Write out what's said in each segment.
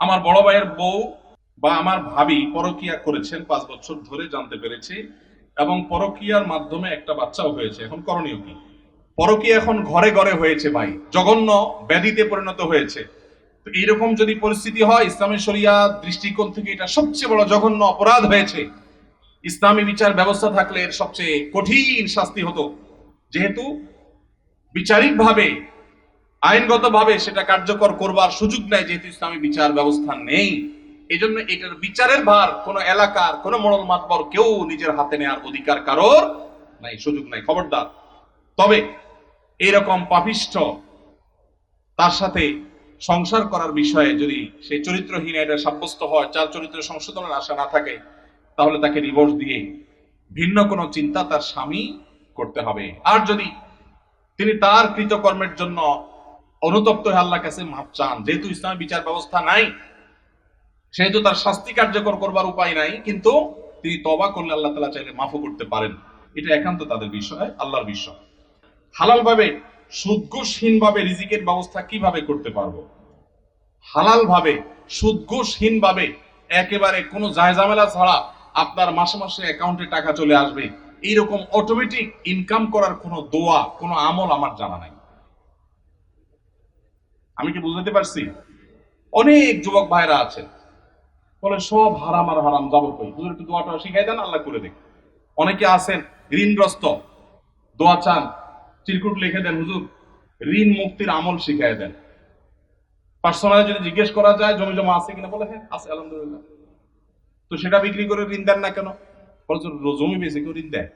আমার বড় ভাইয়ের বউ বা আমার ভাবি পরকিয়া করেছেন পাঁচ বছর ধরে, জানতে পেরেছি। এবং পরকিয়ার মাধ্যমে একটা বাচ্চাও হয়েছে। এখন করণীয় কি? পরকিয়া এখন ঘরে ঘরে হয়েছে ভাই। জঘন্য ব্যাধিতে পরিণত হয়েছে। তো এইরকম যদি পরিস্থিতি হয় ইসলামের শরিয়া দৃষ্টিকোণ থেকে এটা সবচেয়ে বড় জঘন্য অপরাধ হয়েছে। ইসলামী বিচার ব্যবস্থা থাকলে এর সবচেয়ে কঠিন শাস্তি হতো। যেহেতু বিচারিকভাবে আইনগতভাবে সেটা কার্যকর করবার সুযোগ নেই, যেহেতু ইসলামী বিচার ব্যবস্থা নেই। এই জন্য এটার বিচারের ভার কোন এলাকার, কোন মোড়ল মাতবর কেউ নিজের হাতে নেওয়ার অধিকার কারোর নাই, সুযোগ নাই। খবরদার। তবে এইরকম পাপিষ্ঠ, তার সাথে সংসার করার বিষয়ে যদি সে চরিত্রহীন এটা সাব্যস্ত হয় চার চরিত্র সংশোধনের আশা না থাকে, তাহলে তাকে ডিভোর্স দিয়ে ভিন্ন কোনো চিন্তা তার স্বামী করতে হবে। আর যদি তিনি তার কৃতকর্মের জন্য অনুতপ্ত হয়ে আল্লাহ কাছে মাপ চান। যেহেতু ইসলামী বিচার ব্যবস্থা নাই, সেহেতু তার শাস্তি কার্যকর করবার উপায় নাই, কিন্তু তিনি তবা করলে আল্লাহ তালা চাইলে মাফও করতে পারেন। এটা একান্ত তাদের বিষয়, আল্লাহর বিষয়। হালাল ভাবে সুদঘুষহীন ভাবে রিজিকের ব্যবস্থা কীভাবে করতে পারব? হালাল ভাবে সুদঘুষহীন ভাবে একেবারে কোনো জায়জামেলা ছাড়া আপনার মাসে মাসে অ্যাকাউন্টে টাকা চলে আসবে। এইরকম অটোমেটিক ইনকাম করার কোনো দোয়া, কোনো আমল আমার জানা নাই। আমি কি বুঝতে পারছি? অনেক যুবক ভাইরা আছেন। বলে সব হারাম আর হারাম যাব কই? একটু দোয়াটা শিখাই দেন আল্লাহ করে দেখ। অনেকে আছেন ঋণগ্রস্ত। দোয়া চান চিরকুট লিখে দেন হুজুর ঋণ মুক্তির আমল শিখাই দেন। পার্সোনালি যদি জিজ্ঞেস করা যায় জমি জমা আছে কিনা বলে হ্যাঁ আছে আলহামদুলিল্লাহ। তো সেটা বিক্রি করে ঋণ দেন না কেন? বলে যে, জমি বেশি কেউ ঋণ দেয়?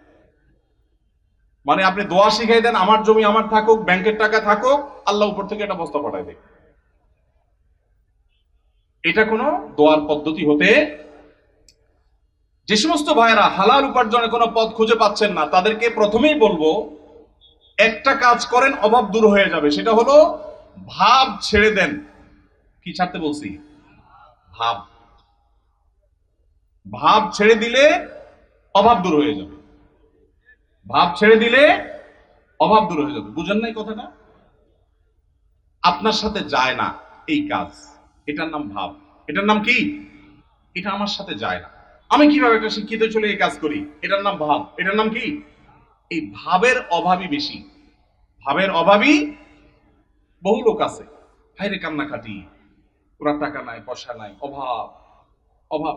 মানে আপনি দোয়া শিখাই দেন, আমার জমি আমার থাকুক, ব্যাংকের টাকা থাকুক, আল্লাহ উপর থেকে একটা বস্তা পাঠাই দেয়। এটা কোনো দোয়ার পদ্ধতি হতে যে সমস্ত ভাইয়েরা হালাল উপার্জনের কোনো পথ খুঁজে পাচ্ছেন না, তাদেরকে প্রথমেই বলব, একটা কাজ করেন, অভাব দূর হয়ে যাবে। সেটা হলো, ভাব ছেড়ে দেন। কি ছাড়তে বলছি? ভাব। ভাব ছেড়ে দিলে অভাব দূর হয়ে যাবে। ভাব ছেড়ে দিলে অভাব দূর হয়ে যাবে। বুঝেন নাই কথাটা? আপনার সাথে যায় না এই কাজ। এটার নাম ভাব। এটার নাম কি? এটা আমার সাথে যায় না। আমি কীভাবে একটা শিক্ষিত চলে এই কাজ করি? এটার নাম ভাব। এটার নাম কি? এই ভাবের অভাবই বেশি। ভাবের অভাবই বহু লোক আছে। হাইরে কান্নাকাটি। ওরা টাকা নাই, পয়সা নাই, অভাব। অভাব।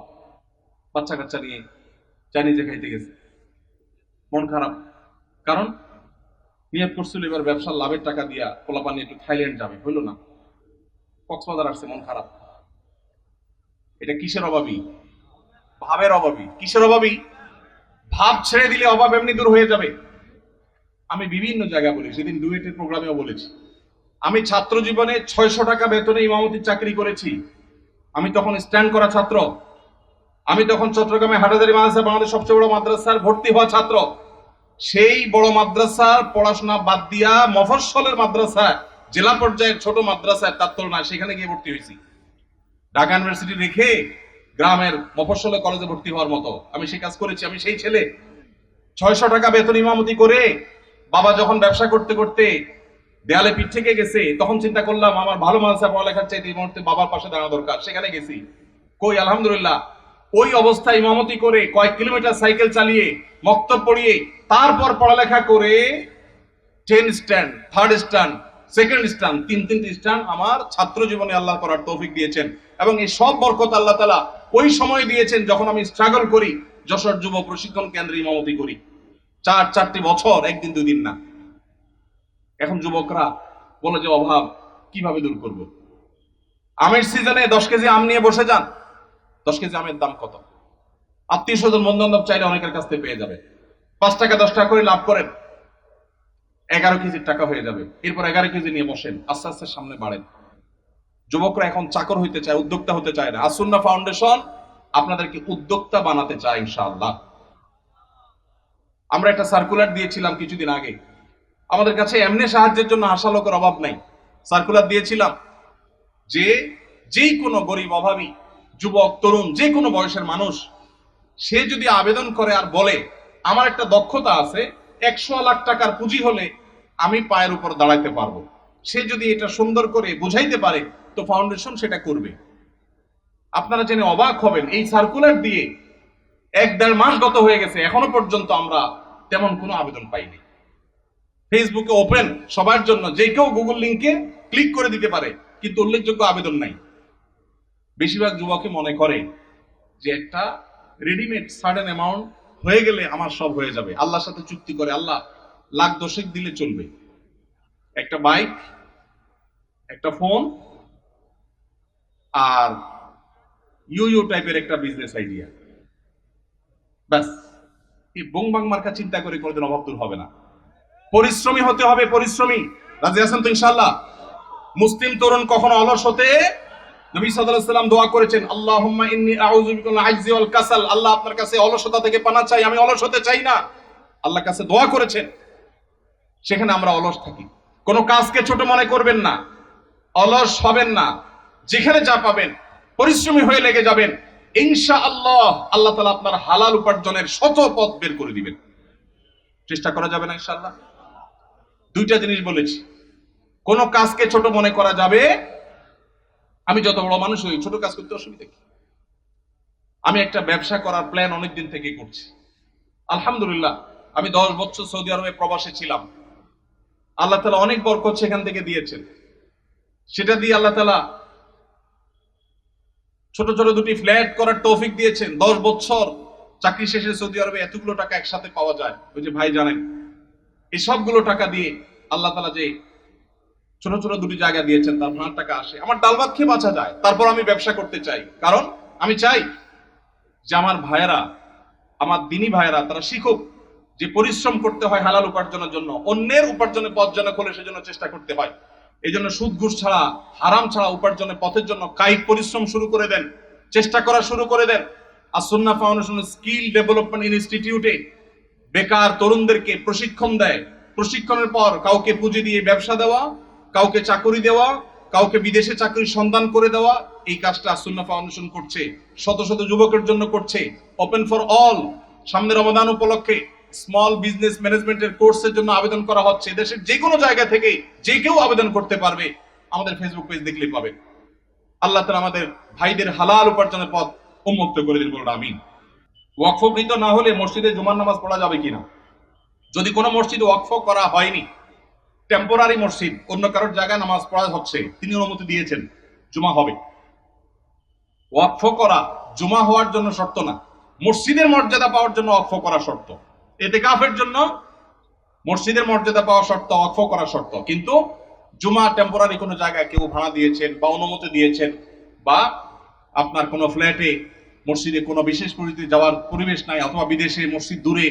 বাচ্চা কাচ্চা নিয়ে চাইনিজে খাইতে গেছে। মন খারাপ। কারণ নিয়ত করছিল এবার ব্যবসার লাভের টাকা দিয়া পোলাপা নিয়ে একটু থাইল্যান্ড যাবে, হইল না। কক্সবাজার আসছে, মন খারাপ। এটা কিসের অভাবী ভাবের অভাবী কিসের অভাবী ভাব ছেড়ে দিলে অভাব এমনি দূর হয়ে যাবে। আমি বিভিন্ন জায়গা বলি, সেদিন ডুয়েটের প্রোগ্রামেও বলেছি। আমি ছাত্র জীবনে ছয়শো টাকা বেতনে ইমামতির চাকরি করেছি। আমি তখন স্ট্যান্ড করা ছাত্র। আমি তখন চট্টগ্রামে হাটাজারি মাদ্রাসা বাংলাদেশ সবচেয়ে বড় মাদ্রাসার ভর্তি হওয়া ছাত্র। সেই বড় মাদ্রাসার পড়াশোনা বাদ দিয়া মফস্বলের মাদ্রাসা জেলা পর্যায়ের ছোট মাদ্রাসায় তার তুলনায় সেখানে গিয়ে ভর্তি হয়েছি। ঢাকা ইউনিভার্সিটি রেখে গ্রামের মফস্বলে কলেজে ভর্তি হওয়ার মতো আমি সেই কাজ করেছি। আমি সেই ছেলে, ছয়শো টাকা বেতন ইমামতি করে বাবা যখন ব্যবসা করতে করতে দেয়ালে পিঠ থেকে গেছে, তখন চিন্তা করলাম, আমার ভালো মাদ্রাসা পড়ালেখার চাইতে এই মুহূর্তে বাবার পাশে দাঁড়ানো দরকার। সেখানে গেছি। কই, আলহামদুলিল্লাহ ওই অবস্থায় ইমামতি করে কয়েক কিলোমিটার সাইকেল চালিয়ে মক্তব পড়িয়ে তারপর পড়ালেখা করে ten stand third stand second stand তিন তিনটি স্ট্যান্ড আমার ছাত্র জীবনে আল্লাহ করার তৌফিক দিয়েছেন। এবং এই সব বরকত আল্লাহ তালা ওই সময় দিয়েছেন যখন আমি স্ট্রাগল করি, যশোর যুব প্রশিক্ষণ কেন্দ্রে ইমামতি করি। চার, চারটি বছর, একদিন দুই দিন না। এখন যুবকরা বলে যে, অভাব, কীভাবে দূর করব? আমের সিজনে দশ কেজি আম নিয়ে বসে যান। দশ কেজি আমের দাম কত? আত্মীয় স্বজন বন্ধু চাইলে অনেকের কাছ থেকে পেয়ে যাবে। পাঁচ টাকা, দশ টাকা করে লাভ করেন। এগারো কেজির টাকা হয়ে যাবে। এরপর এগারো কেজি নিয়ে বসেন। আস্তে আস্তে সামনে বাড়েন। যুবকরা এখন চাকর হইতে চায়, উদ্যোক্তা হতে চায় না। আসুন্না ফাউন্ডেশন আপনাদেরকে উদ্যোক্তা বানাতে চায় ইনশাআল্লাহ। আমরা একটা সার্কুলার দিয়েছিলাম কিছুদিন আগে। আমাদের কাছে এমনি সাহায্যের জন্য আশা লোকের অভাব নাই। সার্কুলার দিয়েছিলাম যে, যেই কোনো গরিব অভাবী যুবক, তরুণ, যে কোনো বয়সের মানুষ, সে যদি আবেদন করে আর বলে, আমার একটা দক্ষতা আছে, একশো লাখ টাকার পুঁজি হলে আমি পায়ের উপর দাঁড়াইতে পারব। সে যদি এটা সুন্দর করে বুঝাইতে পারে, তো ফাউন্ডেশন সেটা করবে। আপনারা জেনে অবাক হবেন, এই সার্কুলার দিয়ে এক দেড় মাস গত হয়ে গেছে, এখনও পর্যন্ত আমরা তেমন কোনো আবেদন পাইনি। ফেসবুকে ওপেন সবার জন্য, যে কেউ গুগল লিংকে ক্লিক করে দিতে পারে, কিন্তু উল্লেখযোগ্য আবেদন নাই। বেশিরভাগ যুবকই মনে করে যে একটা রেডিমেড সার্টেন অ্যামাউন্ট হয়ে গেলে আমার সব হয়ে যাবে। আল্লাহর সাথে চুক্তি করে, আল্লাহ লাখ দশেক দিলে চলবে। একটা বাইক একটা ফোন আর ইউ ইউ টাইপের একটা বিজনেস আইডিয়া ব্যাস। এই বংবাং মার্কা চিন্তা করে কোনোদিন অভাব দূর হবে না। পরিশ্রমী হতে হবে, পরিশ্রমী। রাজি আছেন তো ইনশাল্লাহ মুসলিম তরুণ কখনো অলস হতে নবী সাল্লাল্লাহু সাল্লাম দোয়া করেছেন, আল্লাহুম্মা ইন্নী আউযু বিকা মিনাল আজজি ওয়াল কাসাল। আল্লাহ আপনার কাছে অলসতা থেকে পানা চাই, আমি অলস হতে চাই না। আল্লাহর কাছে দোয়া করেছেন, সেখানে আমরা অলস থাকি। কোনো কাজকে ছোট মনে করবেন না, অলস হবেন না। যেখানে যা পাবেন, পরিশ্রমী হয়ে লেগে যাবেন। ইনশা আল্লাহ আল্লাহ তালা আপনার হালাল উপার্জনের শত পথ বের করে দিবেন। চেষ্টা করা যাবে না ইনশাআল্লাহ? দুইটা জিনিস বলেছি। কোন কাজকে ছোট মনে করা যাবে আমি যত বড় মানুষ হই, ছোট কাজ করতে অসুবিধা কি? আমি একটা ব্যবসা করার প্ল্যান অনেকদিন থেকে করছি। আলহামদুলিল্লাহ, আমি দশ বছর সৌদি আরবে প্রবাসে ছিলাম। আল্লাহ তালা অনেক বরকত সেখান থেকে দিয়েছেন। সেটা দিয়ে আল্লাহ তালা ছোট ছোট দুটি ফ্ল্যাট করার তৌফিক দিয়েছেন। দশ বছর চাকরি শেষে সৌদি আরবে এতগুলো টাকা একসাথে পাওয়া যায়। ওই যে ভাই জানেন, এই সবগুলো টাকা দিয়ে আল্লাহ তালা যে ছোট ছোট দুটি জায়গা দিয়েছেন, তার ভাড়ার টাকা আসে। আমার ডাল ভাত খেয়ে বাঁচা যায়, তারপর আমি ব্যবসা করতে চাই। কারণ আমি চাই যে আমার ভাইয়েরা, আমার দিনী ভাইয়েরা, তারা শিখুক যে পরিশ্রম করতে হয় হালাল উপার্জনের জন্য, অন্যের উপার্জনের পথ যেন খোলে সেজন্য চেষ্টা করতে হয়। এই জন্য সুদ, ঘুষ ছাড়া, হারাম ছাড়া উপার্জনের পথের জন্য কায়িক পরিশ্রম শুরু করে দেন, চেষ্টা করা শুরু করে দেন। আর সুন্না ফাউন্ডেশন স্কিল ডেভেলপমেন্ট ইনস্টিটিউটে বেকার তরুণদেরকে প্রশিক্ষণ দেয়। প্রশিক্ষণের পর কাউকে পুঁজি দিয়ে ব্যবসা দেওয়া কাউকে চাকরি দেওয়া, কাউকে বিদেশে চাকরির সন্ধান করে দেওয়া, এই কাজটা সুন্না ফাউন্ডেশন করছে, শত শত যুবকের জন্য করছে। ওপেন ফর অল সামনে রমাদান উপলক্ষে স্মল বিজনেস ম্যানেজমেন্টের কোর্সের জন্য আবেদন করা হচ্ছে। দেশের যে কোনো জায়গা থেকে যে কেউ আবেদন করতে পারবে, আমাদের ফেসবুক পেজ দেখলেই পাবেন। আল্লাহ তালা আমাদের ভাইদের হালাল উপার্জনের পথ উন্মুক্ত করে দিন বলুন, আমিন। ওয়াকফকৃত না হলে মসজিদে জুমার নামাজ পড়া যাবে কিনা? যদি কোনো মসজিদ ওয়াকফ করা হয়নি টেম্পোরারি মসজিদ, অন্য কারোর জায়গায় নামাজ পড়া হচ্ছে, তিনি অনুমতি দিয়েছেন, জুমা হবে। ওয়াকফ করা জুমা হওয়ার জন্য শর্ত না। মসজিদের মর্যাদা পাওয়ার জন্য ওয়াকফ করা শর্ত। এতে কাফের জন্য মসজিদের মর্যাদা পাওয়া শর্ত, ওয়াকফ করা শর্ত। কিন্তু জুমা টেম্পোরারি কোনো জায়গায় কেউ ভাড়া দিয়েছেন বা অনুমতি দিয়েছেন বা আপনার কোনো ফ্ল্যাটে মসজিদে কোনো বিশেষ পরিস্থিতি যাওয়ার পরিবেশ নাই অথবা বিদেশে মসজিদ দূরে,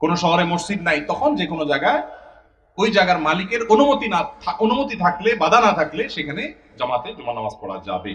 কোনো শহরে মসজিদ নাই, তখন যে কোনো জায়গায় ওই জায়গার মালিকের অনুমতি না অনুমতি থাকলে, বাধা না থাকলে সেখানে জামাতে জমা নামাজ পড়া যাবে।